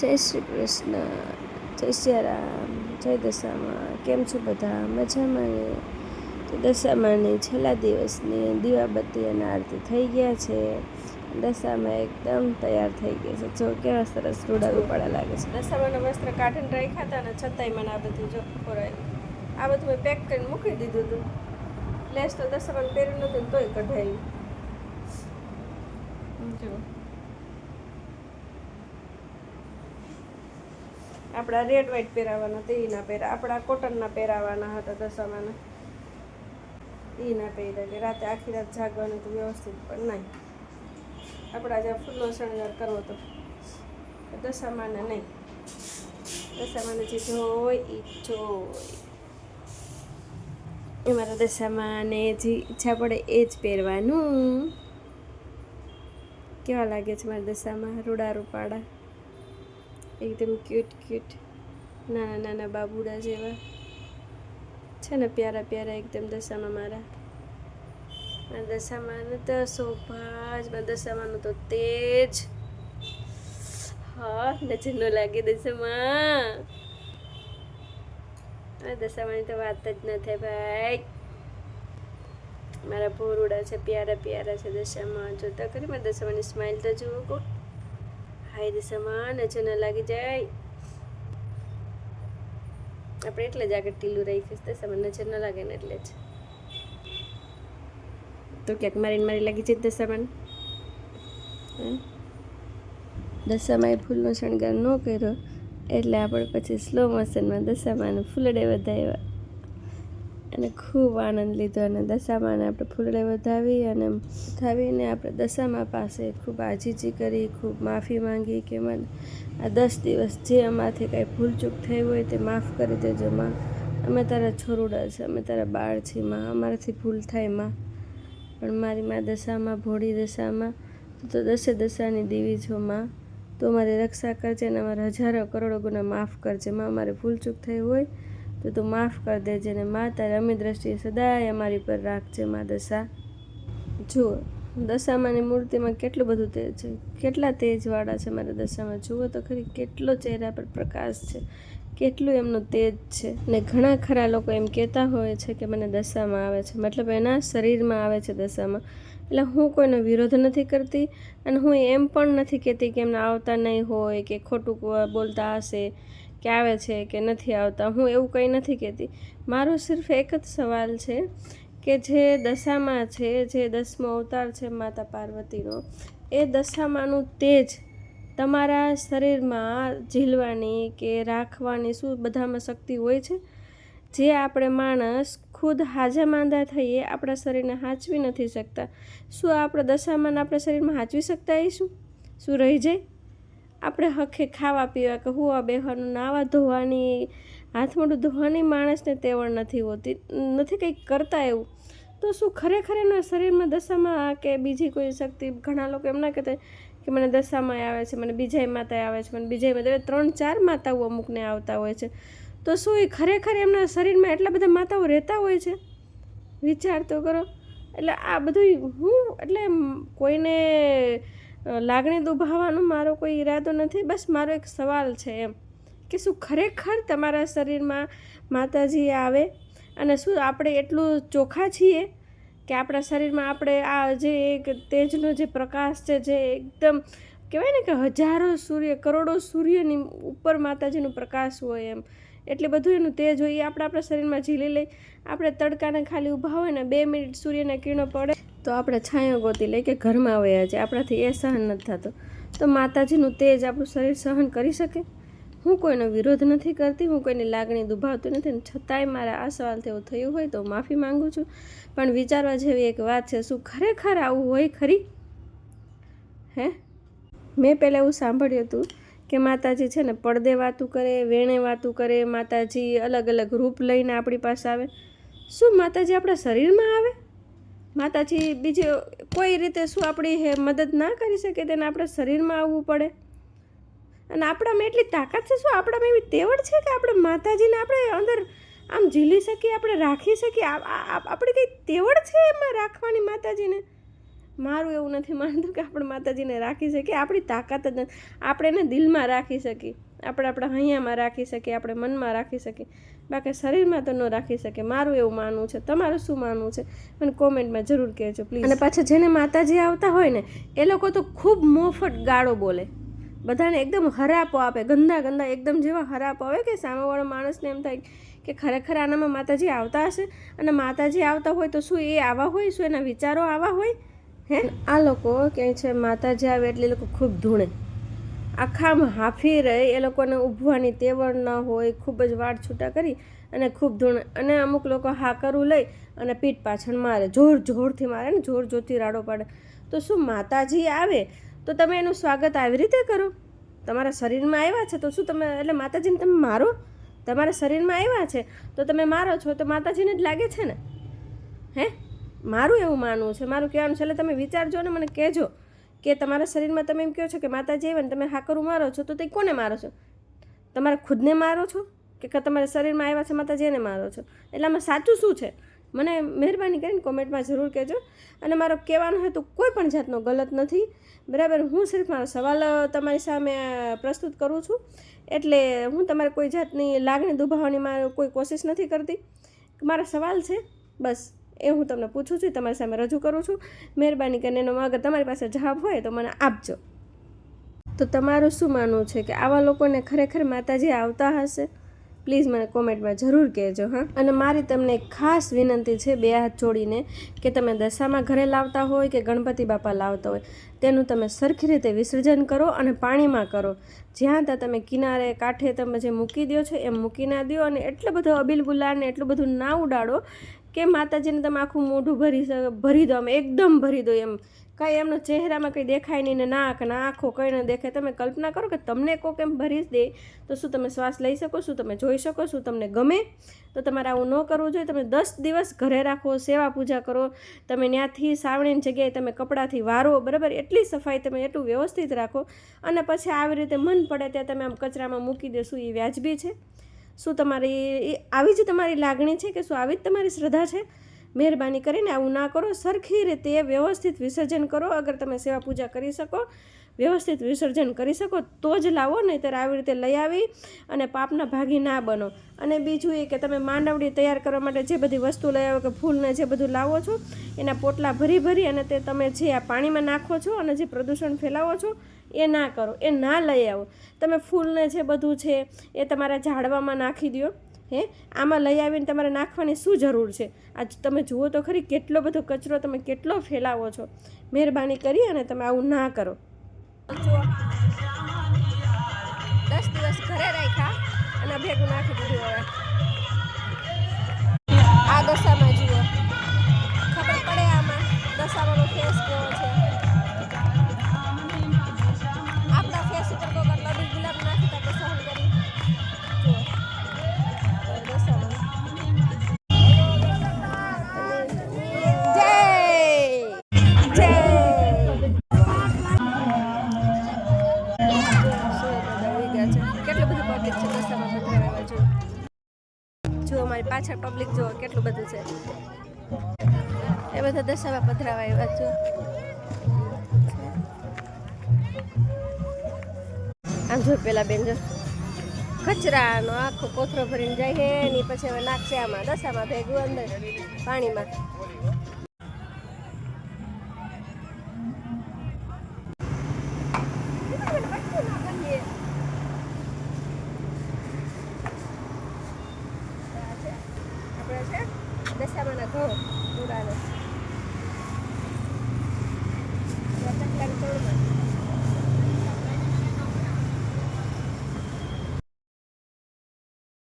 જય શ્રી કૃષ્ણ જય સિયારામ, જય દશામાં, કેમ છો બધા? મજામાં તો દશામાની છેલ્લા દિવસની દીવાબત્તી અને આરતી થઈ ગયા છે. દશામાં એકદમ તૈયાર થઈ ગઈ છે. જો કેવા સરસ રૂડા રૂપાળા લાગે છે. દશામાના વસ્ત્ર કાઢીને રાખ્યા હતા અને છતાંય મને આ બધું જો ખોરાયું. આ બધું મેં પેક કરીને મૂકી દીધું હતું. લેસ તો દશામાને પહેર્યું નહોતું તોય કઢાયું. જુઓ આપણા રેડ વ્હાઈટ પહેરાવાના તે એના પહેરા, આપણા કોટનના પહેરાવાના હતા દશામાના એના પહેર્યા કે રાતે આખી રાત જાગવાનું તો વ્યવસ્થિત પણ નહીં. આપણા જ્યાં ફૂલનો શણગાર કરવો તો દશામાને નહીં. દશામાને જે જોઈ એ જોઈ એ મારા દશામાને જે ઈચ્છા પડે એ જ પહેરવાનું. કેવા લાગે છે મારા દશામાં, રૂડા રૂપાડા એકદમ ક્યુટ ક્યુટ નાના નાના બાબુડા જેવા. છે ને, પ્યારા પ્યારા એકદમ દશામાં મારા. દશામાં તો શોભાજમાં દશામાનું તો તેજ. હા, નજર ન લાગે દશામાં. આ દશામાની તો વાત જ ન થાય ભાઈ. મારા ભોરુડા છે, પ્યારા પ્યારા છે દશામાં. જોતા કરી મારા દશામાની સ્માઇલ તો જુઓ કોક હાય દિશામાં નજર ન લાગી જાય. આપણે એટલે જ આગળ ટીલું રાખીશ દશામાં નજર ન લાગે ને એટલે જ. તો ક્યાંક મારીને મારી લાગી છે દશામાં. દશામાં એ ફૂલનો શણગાર ન કર્યો, એટલે આપણે પછી સ્લો મોશનમાં દશામાને ફૂલડે વધાવ્યા અને ખૂબ આનંદ લીધો અને દશામાને આપણે ફૂલડે વધાવી અને વધાવીને આપણે દશામા પાસે ખૂબ આજીજી કરી, ખૂબ માફી માંગી કે મને આ દસ દિવસ જે અમારાથી કાંઈ ભૂલચૂક થઈ હોય તે માફ કરી દેજો માં. અમે તારા છોરુડા છે, અમે તારા બાળ છીએ માં, અમારાથી ભૂલ થાયમાં. પણ મારી મા દશામાં, ભોળી દશામાં તું દસે દશાની દેવી છો માં. તો અમારી રક્ષા કરજે અને અમારા હજારો કરોડો ગુના માફ કરજે માં. અમારે ભૂલચૂક થઈ હોય તો તું માફ કરી દેજે ને મા તારે અમી દ્રષ્ટિએ સદાય અમારી પર રાખજે મા દશા. જુઓ, દશામાની મૂર્તિમાં કેટલું બધું તેજ છે. કેટલા તેજવાળા છે મારા દશામાં? જુઓ તો ખરી કેટલો ચહેરા પર પ્રકાશ છે. કેટલું એમનું તેજ છે. ને ઘણા ખરા લોકો એમ કહેતા હોય છે કે મને દશામાં આવે છે. મતલબ એના શરીરમાં આવે છે દશામાં. એટલે હું કોઈનો વિરોધ નથી કરતી અને હું એમ પણ નથી કહેતી કે એમને આવતા નહીં હોય, કે ખોટું બોલતા હશે. કે આવે છે કે નથી આવતા, હું એવું કંઈ નથી કહેતી. મારો સિર્ફ એક જ સવાલ છે કે જે દશામાં છે, જે દસમો અવતાર છે માતા પાર્વતીનો, એ દશામાંનું તેજ તમારા શરીરમાં ઝીલવાની કે રાખવાની શું બધામાં શક્તિ હોય છે? જે આપણે માણસ ખુદ હાજા માંદા થઈએ, આપણા શરીરને હાચવી નથી શકતા. શું આપણે દશામાં આપણા શરીરમાં હાચવી શકતા હઈશું શું રહી જાય? આપણે હખે ખાવા પીવા કે હુવા બેહવાનું નાવા ધોવાની હાથ મોઢું ધોવાની માણસને તેવડ નથી હોતી, નથી કંઈક કરતા એવું. તો શું ખરેખર એના શરીરમાં દશામાં કે બીજી કોઈ શક્તિ? ઘણા લોકો એમ ના કહેતા કે મને દશામાં આવે છે, મને બીજાય માતા આવે છે, મને બીજાય માતા ત્રણ ચાર માતાઓ અમુકને આવતા હોય છે. તો શું એ ખરેખર એમના શરીરમાં એટલા બધા માતાઓ રહેતા હોય છે? વિચાર તો કરો. એટલે આ બધું હું, એટલે કોઈને લાગણી દુભાવવાનો મારો કોઈ ઈરાદો નથી. બસ મારો એક સવાલ છે એમ કે શું ખરેખર તમારા શરીરમાં માતાજી આવે? અને શું આપણે એટલું ચોખ્ખા છીએ કે આપણા શરીરમાં આપણે આ જે એક તેજનો જે પ્રકાશ છે, જે એકદમ કહેવાય ને કે હજારો સૂર્ય, કરોડો સૂર્યની ઉપર માતાજીનો પ્રકાશ હોય એમ. એટલે બધું એનું તેજ હોય, એ આપણે આપણા શરીરમાં ઝીલી લઈ આપણે તડકાને ખાલી ઊભા હોય ને બે મિનિટ સૂર્યના કિરણો પડે તો આપણે છાંયો ગોતી લઈએ કે ઘરમાં વયા છે આપણાથી એ સહન નથી થતો. તો માતાજીનું તેજ આપણું શરીર સહન કરી શકે. હું કોઈનો વિરોધ નથી કરતી, હું કોઈની લાગણી દુભાવતી નથી છતાંય મારા આ સવાલથી એવું થયું હોય તો માફી માંગુ છું. પણ વિચારવા જેવી એક વાત છે, શું ખરેખર આવું હોય ખરી? હે? મેં પહેલાં એવું સાંભળ્યું હતું કે માતાજી છે ને પડદે વાતું કરે, વેણે વાતું કરે, માતાજી અલગ અલગ રૂપ લઈને આપણી પાસે આવે. શું માતાજી આપણા શરીરમાં આવે? માતાજી, બીજે કોઈ રીતે શું આપણી હે મદદ ના કરી શકે તેને આપણા શરીરમાં આવવું પડે? અને આપણામાં એટલી તાકાત છે શું? આપણામાં એવી તેવડ છે કે આપણે માતાજીને આપણે અંદર આમ ઝીલી શકીએ, આપણે રાખી શકીએ? આપણી કંઈ તેવડ છે એમાં રાખવાની માતાજીને? મારું એવું નથી માનતું કે આપણે માતાજીને રાખી શકીએ, આપણી તાકાત જ નથી. આપણે એને દિલમાં રાખી શકીએ. આપણે આપણા હૈયામાં રાખી શકીએ આપણે મનમાં રાખી શકીએ. બાકી શરીરમાં તો ન રાખી શકીએ. મારું એવું માનવું છે. તમારું શું માનવું છે? મને કોમેન્ટમાં જરૂર કહેજો પ્લીઝ. અને પાછા જેને માતાજી આવતા હોય ને એ લોકો તો ખૂબ મોફત ગાળો બોલે. બધાને એકદમ હરાપો આપે ગંદા ગંદા એકદમ જેવા હરાપો આવે કે સામેવાળો માણસને એમ થાય કે ખરેખર આનામાં માતાજી આવતા હશે અને માતાજી આવતા હોય તો શું એ આવા હોય? શું એના વિચારો આવા હોય? હે? આ લોકો કહે છે માતાજી આવે એટલે એ લોકો ખૂબ ધૂણે. આખામાં હાફી રહે, એ લોકોને ઊભવાની તેવડ ન હોય, ખૂબ જ વાળ છૂટા કરી અને ખૂબ ધૂણ અને અમુક લોકો હાકરું લઈ અને પીઠ પાછળ મારે, જોર જોરથી મારે ને જોર જોરથી રાડો પાડે. તો શું માતાજી આવે? તો તમે એનું સ્વાગત આવી રીતે કરો? તમારા શરીરમાં આવ્યા છે, તો શું તમે, એટલે માતાજીને તમે મારો? તમારા શરીરમાં આવ્યા છે, તો તમે મારો છો, તો માતાજીને જ લાગે છે ને? હે? મારું એવું માનવું છે, મારું કહેવાનું છે, એટલે તમે વિચારજો ને, મને કહેજો. કે તમારા શરીરમાં તમે એમ કહો છો કે માતાજી આવે ને તમે હાકરું મારો છો, તો તે કોને મારો છો? તમારા ખુદને મારો છો કે ક- તમારા શરીરમાં આવ્યા છે માતા જેને મારો છો? એટલે આમાં સાચું શું છે? મને મહેરબાની કરીને કોમેન્ટમાં જરૂર કહેજો. અને મારો કહેવાનો હેતુ કોઈ પણ જાતનો ગલત નથી. બરાબર, હું સિર્ફ મારો સવાલ તમારી સામે પ્રસ્તુત કરું છું. એટલે હું તમારે કોઈ જાતની લાગણી દુભાવવાની મારે કોઈ કોશિશ નથી કરતી. મારા સવાલ છે, બસ. એ હું તમને પૂછું છું તમારી સામે રજૂ કરું છું. મહેરબાની કરીને એનો અગર તમારી પાસે જવાબ હોય તો મને આપજો. તો તમારું શું માનવું છે કે આવા લોકોને ખરેખર માતાજી આવતા હશે? પ્લીઝ મને કોમેન્ટમાં જરૂર કહેજો, હા. અને મારી તમને ખાસ વિનંતી છે, બે હાથ જોડીને, કે તમે દશામાં ઘરે લાવતા હોય કે ગણપતિ બાપા લાવતા હોય, તેનું તમે સરખી રીતે વિસર્જન કરો અને પાણીમાં કરો. જ્યાં ત્યાં તમે કિનારે, કાંઠે તમે જે મૂકી દો છો, એમ મૂકી ના દો અને એટલો બધો અબીલ ગુલાલ ને એટલું બધું ના ઉડાડો કે માતાજીને તમે આખું મોઢું ભરી ભરી દો આમ, એકદમ ભરી દો એમ. કાંઈ એમનો ચહેરામાં કંઈ દેખાય નહીં ને નાક ને આંખો કંઈ ન દેખાય. તમે કલ્પના કરો કે તમને કોક એમ ભરી જ દે, તો શું તમે શ્વાસ લઈ શકો, શું તમે જોઈ શકો, શું તમને ગમે? તો તમારે આવું ન કરવું જોઈએ. તમે દસ દિવસ ઘરે રાખો, સેવા પૂજા કરો. તમે ત્યાંથી સાવણીની જગ્યાએ તમે કપડાંથી વારો, બરાબર? એટલી સફાઈ તમે એટલું વ્યવસ્થિત રાખો. અને પછી આવી રીતે મન પડે ત્યાં તમે આમ કચરામાં મૂકી દેશું. એ વ્યાજબી છે. શું તમારી આવી જ તમારી લાગણી છે કે શું આવી જ તમારી શ્રદ્ધા છે? મહેરબાની કરીને આવું ના કરો. સરખી રીતે વ્યવસ્થિત વિસર્જન કરો. અગર તમે સેવા પૂજા કરી શકો, વ્યવસ્થિત વિસર્જન કરી શકો, તો જ લાવો. નહીંતર આવી રીતે લઈ આવી અને પાપના ભાગી ના બનો. અને બીજું એ કે તમે માંડવડી તૈયાર કરવા માટે જે બધી વસ્તુ લઈ આવો કે ફૂલને જે બધું લાવો છો, એના પોટલા ભરી ભરી અને તે તમે જે આ પાણીમાં નાખો છો અને જે પ્રદૂષણ ફેલાવો છો એ ના કરો, એ ના લઈ આવો. તમે ફૂલને જે બધું છે એ તમારા ઝાડવામાં નાખી દો હે? આમાં લઈ આવીને તમારે નાખવાની શું જરૂર છે? આજ તમે જુઓ તો ખરી કેટલો બધો કચરો તમે કેટલો ફેલાવો છો. મહેરબાની કરી અને તમે આવું ના કરો. દસ દિવસ ઘરે રાખ્યા અને ભેગું નાખી દીધું હવે. આ દશામાં જુઓ. મારી પાછળ પબ્લિક જુઓ કેટલું બધું છે. એ બધા દશામાં પધરાવા આવ્યા છો. આમ જો પેલા બેન જો. કચરાનો આખો કોથરો ભરીને જાય હે એની પછી હવે નાખશે આમાં, દશામાં ભેગું અંદર પાણીમાં. આપણે